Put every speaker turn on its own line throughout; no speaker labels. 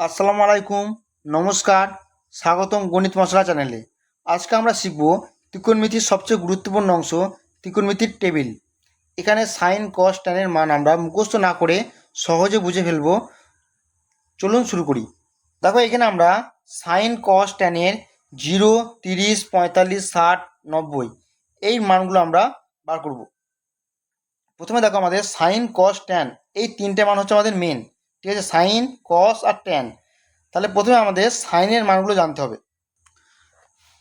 আসসালামু আলাইকুম, নমস্কার, স্বাগতম গণিত মশলা চ্যানেলে। আজকে আমরা শিখব ত্রিকোণমিতির সবচেয়ে গুরুত্বপূর্ণ অংশ, ত্রিকোণমিতির টেবিল। এখানে সাইন কস ট্যানের মান আমরা মুখস্থ না করে সহজে বুঝে ফেলব। চলুন শুরু করি। দেখো, এখানে আমরা সাইন কস ট্যানের জিরো, তিরিশ, পঁয়তাল্লিশ, ষাট, নব্বই এই মানগুলো আমরা বার করব। প্রথমে দেখো আমাদের সাইন কস ট্যান এই তিনটে মান হচ্ছে আমাদের মেন ঠিক আছে? সাইন কস আর ট্যান তাহলে প্রথমে আমাদের সাইনের মানগুলো জানতে হবে।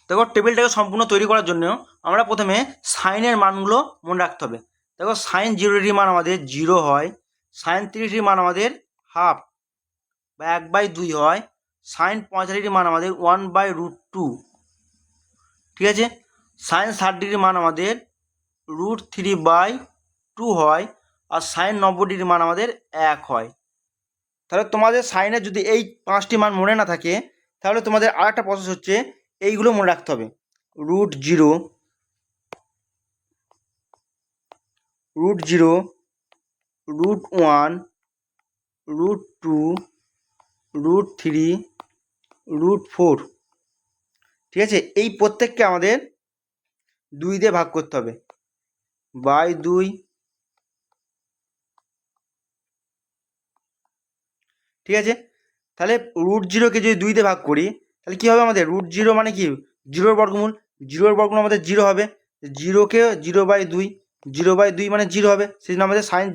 দেখো টেবিলটাকে সম্পূর্ণ তৈরি করার জন্য আমরা প্রথমে সাইনের মানগুলো মনে রাখতে হবে। দেখো সাইন জিরো ডিগ্রি মান আমাদের জিরো হয় সাইন তিরিশ ডিগ্রি মান আমাদের হাফ বা এক বাই দুই হয় সাইন পঁয়তাল্লিশ ডিগ্রি মান আমাদের ওয়ান বাই রুট টু ঠিক আছে? সাইন ষাট ডিগ্রি মান আমাদের রুট থ্রি বাই টু হয়, আর সাইন নব্বই ডিগ্রি মান আমাদের এক হয়। তাহলে তোমাদের সাইনের যদি এই পাঁচটি মান মনে না থাকে, তাহলে তোমাদের আর একটা প্রসেস হচ্ছে, এইগুলো মনে রাখতে হবে। Root zero root zero root one root two root three root four ঠিক আছে? এই প্রত্যেককে আমাদের দুই দিয়ে ভাগ করতে হবে। বাই দুই ঠিক আছে? তাহলে রুট জিরোকে যদি দুই দিয়ে ভাগ করি, তাহলে কী হবে আমাদের? রুট জিরো মানে কি? জিরোর বর্গমূল। জিরোর বর্গমূল আমাদের জিরো হবে। জিরোকে জিরো বাই দুই জিরো বাই দুই মানে জিরো হবে। সেই জন্য আমাদের সাইন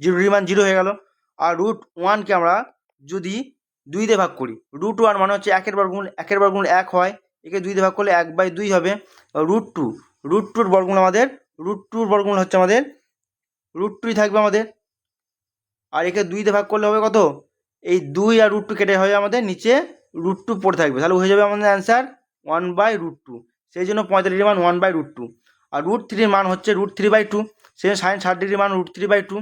জিরোর মান জিরো হয়ে গেল। আর রুট ওয়ানকে আমরা যদি দুই দিয়ে ভাগ করি রুট ওয়ান মানে হচ্ছে একের বর্গমূল একের বর্গমূল এক হয়। একে দুই দিয়ে ভাগ করলে এক বাই দুই হবে। রুট টু রুট টুর বর্গমূল আমাদের রুট টুর বর্গমূল হচ্ছে আমাদের রুট টুই থাকবে আমাদের। আর একে দুই দিয়ে ভাগ করলে হবে কত? এই দুই আর রুট টু কেটে হয়ে আমাদের নিচে রুট টু পড়ে থাকবে। তাহলে হয়ে যাবে আমাদের answer one by root two সেই জন্য পঁয়তাল্লিশ মান ওয়ান বাই রুট টু আর রুট থ্রির মান হচ্ছে রুট থ্রি বাই টু সেই জন্য সাইন ষাট ডিগ্রির মান রুট থ্রি বাই টু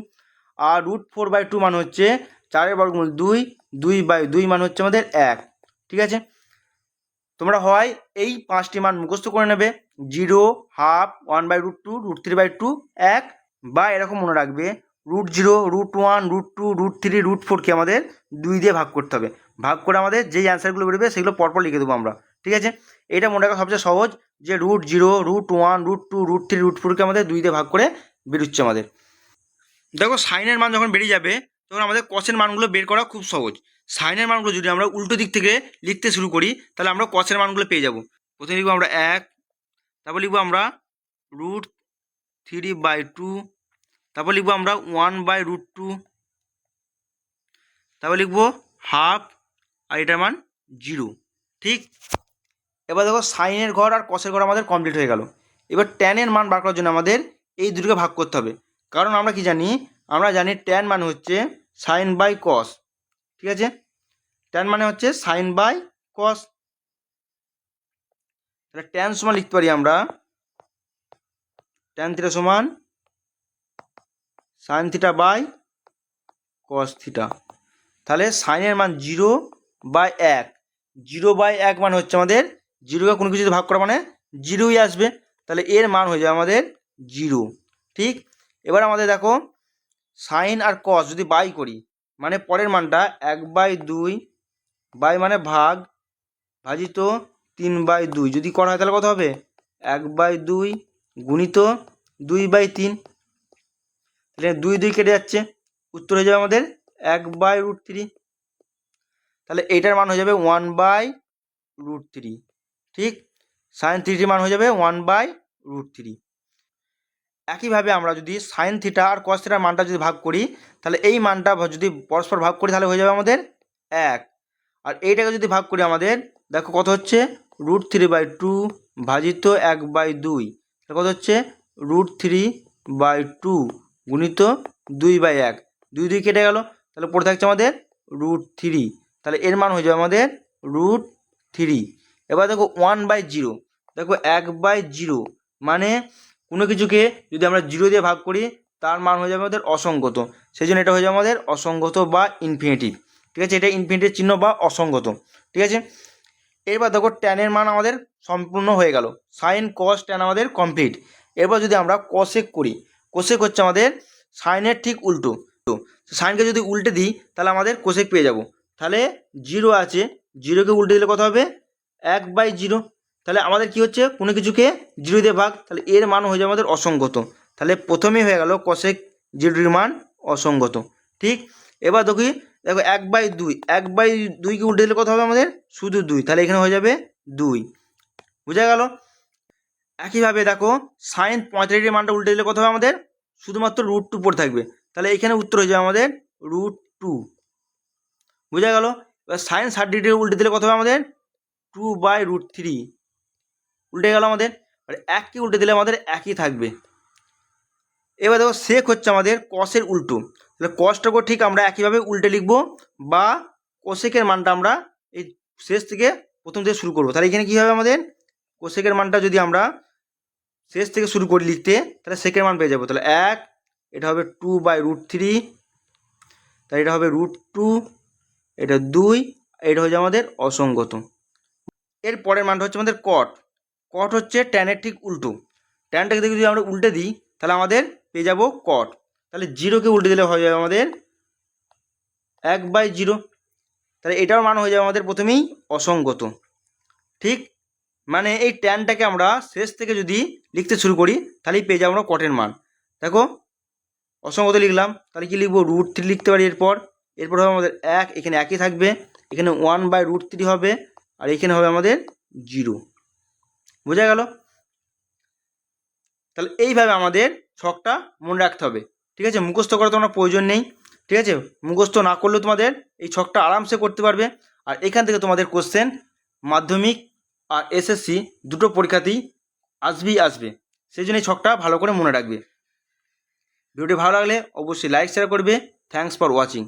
আর রুট ফোর বাই টু মান হচ্ছে চারের বর্গমূল দুই দুই বাই দুই মান হচ্ছে আমাদের এক। ঠিক আছে? তোমরা হয় এই পাঁচটি মান মুখস্থ করে নেবে। Zero half one by root two root three by two এক। বা এরকম মনে রাখবে। Root zero root one root two root three root ফোরকে আমাদের দুই দিয়ে ভাগ করতে হবে। ভাগ করে আমাদের যেই অ্যান্সারগুলো বেরোবে সেগুলো পরপর লিখে দেবো আমরা, ঠিক আছে? এটা মনে রাখা সবচেয়ে সহজ যে root zero root one root two root three root ফোরকে আমাদের দুই দিয়ে ভাগ করে বেরোচ্ছে আমাদের। দেখো সাইনের মান যখন বেরিয়ে যাবে, তখন আমাদের কসের মানগুলো বের করা খুব সহজ। সাইনের মানগুলো যদি আমরা উল্টো দিক থেকে লিখতে শুরু করি, তাহলে আমরা কসের মানগুলো পেয়ে যাব। প্রথমে লিখব আমরা এক, তারপর লিখব আমরা রুট থ্রি বাই টু তারপর লিখব আমরা ওয়ান বাই রুট টু তারপর লিখব হাফ আর এটার মান জিরো ঠিক? এবার দেখো সাইনের ঘর আর কসের ঘর আমাদের কমপ্লিট হয়ে গেল। এবার ট্যানের মান বার করার জন্য আমাদের এই দুটোকে ভাগ করতে হবে। কারণ আমরা কি জানি? আমরা জানি ট্যান মানে হচ্ছে সাইন বাই কস ঠিক আছে? ট্যান মানে হচ্ছে সাইন বাই কস তাহলে ট্যান সমান লিখতে পারি আমরা। ট্যান থিটা সমান sine theta by cos theta তাহলে সাইনের মান জিরো বাই এক। জিরো বাই এক মান হচ্ছে আমাদের জিরোকে কোনো কিছু ভাগ করা মানে জিরোই আসবে। তাহলে এর মান হয়ে যাবে আমাদের জিরো ঠিক? এবার আমাদের দেখো সাইন আর কস যদি বাই করি মানে পরের মানটা এক বাই দুই বাই মানে ভাগ ভাজিত তিন বাই দুই। যদি করা হয় তাহলে কত হবে? এক বাই দুই গুণিত দুই বাই তিন। তাহলে দুই দুই কেটে যাচ্ছে। উত্তর হয়ে যাবে আমাদের এক বাই রুট থ্রি তাহলে এইটার মান হয়ে যাবে ওয়ান বাই রুট থ্রি ঠিক? সাইন থ্রিটির মান হয়ে যাবে ওয়ান বাই রুট থ্রি একইভাবে আমরা যদি সাইন থিটা আর কস থিটার মানটা যদি ভাগ করি, তাহলে এই মানটা যদি পরস্পর ভাগ করি, তাহলে হয়ে যাবে আমাদের এক। আর এইটাকে যদি ভাগ করি আমাদের, দেখো কত হচ্ছে? রুট থ্রি বাই টু ভাজিত এক বাই দুই। কত হচ্ছে? রুট থ্রি বাই টু গুণিত দুই বাই এক। দুই দুই কেটে গেল, তাহলে পড়ে থাকছে আমাদের রুট থ্রি তাহলে এর মান হয়ে যাবে আমাদের রুট থ্রি এবার দেখো ওয়ান বাই জিরো দেখো এক বাই জিরো মানে কোনো কিছুকে যদি আমরা জিরো দিয়ে ভাগ করি, তার মান হয়ে যাবে আমাদের অসংগত সেই জন্য এটা হয়ে যাবে আমাদের অসংগত বা ইনফিনিটিভ ঠিক আছে? এটা ইনফিনিটিভ চিহ্ন বা অসংগত ঠিক আছে? এরপর দেখো ট্যানের মান আমাদের সম্পূর্ণ হয়ে গেল। সাইন কস ট্যান আমাদের কমপ্লিট এরপর যদি আমরা কসেক করি কোসেক হচ্ছে আমাদের সাইনের ঠিক উল্টো। তো সাইনকে যদি উল্টে দিই, তাহলে আমাদের কোসেক পেয়ে যাব। তাহলে জিরো আছে। জিরোকে উল্টে দিলে কত হবে? এক বাই জিরো তাহলে আমাদের কি হচ্ছে? কোনো কিছুকে জিরো দিয়ে ভাগ। তাহলে এর মান হয়ে যাবে আমাদের অসঙ্গত। তাহলে প্রথমেই হয়ে গেল কষেক জিরোটির মান অসঙ্গত। ঠিক? এবার দেখি, দেখো এক বাই দুই। এক বাই দুইকে উল্টে দিলে কত হবে আমাদের? শুধু দুই। তাহলে এখানে হয়ে যাবে দুই। বুঝা গেল? একইভাবে দেখো সাইন পঁয়তাল্লিশের মানটা উল্টে দিলে কত হবে আমাদের? শুধুমাত্র রুট টু পড়ে থাকবে। তাহলে এখানে উত্তর হয়ে যাবে আমাদের রুট টু বোঝা গেল? এবার সাইন ষাট ডিগ্রি উল্টে দিলে কত হবে আমাদের? টু বাই রুট থ্রি উল্টে গেল আমাদের। আর এককে উল্টে দিলে আমাদের একই থাকবে। এবার দেখো সেক হচ্ছে আমাদের কসের উল্টো। তাহলে কসটাকেও ঠিক আমরা একইভাবে উল্টে লিখব বা কোশেকের মানটা আমরা এই শেষ থেকে প্রথম থেকে শুরু করব। তাহলে এখানে কী হবে আমাদের? কোশেকের মানটা যদি আমরা শেষ থেকে শুরু করি লিখতে, তাহলে সেকেন্ড মান পেয়ে যাব। তাহলে এক, এটা হবে টু বাই রুট থ্রি তাহলে এটা হবে রুট টু এটা দুই, এটা হচ্ছে আমাদের অসঙ্গত। এর পরের মানটা হচ্ছে আমাদের কট কট হচ্ছে ট্যানের ঠিক উল্টো। ট্যানটাকে যদি আমরা উল্টে দিই, তাহলে আমাদের পেয়ে যাব কট তাহলে জিরোকে উল্টে দিলে হয়ে যাবে আমাদের এক বাই জিরো তাহলে এটার মান হয়ে যাবে আমাদের প্রথমেই অসঙ্গত। ঠিক? মানে এই ট্যানটাকে আমরা শেষ থেকে যদি লিখতে শুরু করি, তাহলেই পেয়ে যাব আমরা কটের মান। দেখো, অসংগত লিখলাম, তাহলে কি লিখব? রুট থ্রি লিখতে পারি এরপর। এরপর হবে আমাদের এক, এখানে একই থাকবে। এখানে ওয়ান বাই রুট থ্রি হবে, আর এখানে হবে আমাদের জিরো বোঝা গেল? তাহলে এইভাবে আমাদের ছকটা মনে রাখতে হবে। ঠিক আছে? মুখস্থ করা তোমার প্রয়োজন নেই। ঠিক আছে? মুখস্থ না করলেও তোমাদের এই ছকটা আরামসে করতে পারবে। আর এখান থেকে তোমাদের কোশ্চেন মাধ্যমিক আর এসএসসি দুটো পরীক্ষাতেই আসবেই আসবে। সেই জন্য এই ছকটা ভালো করে মনে রাখবে। ভিডিওটি ভালো লাগলে অবশ্যই লাইক শেয়ার করবে। Thanks for watching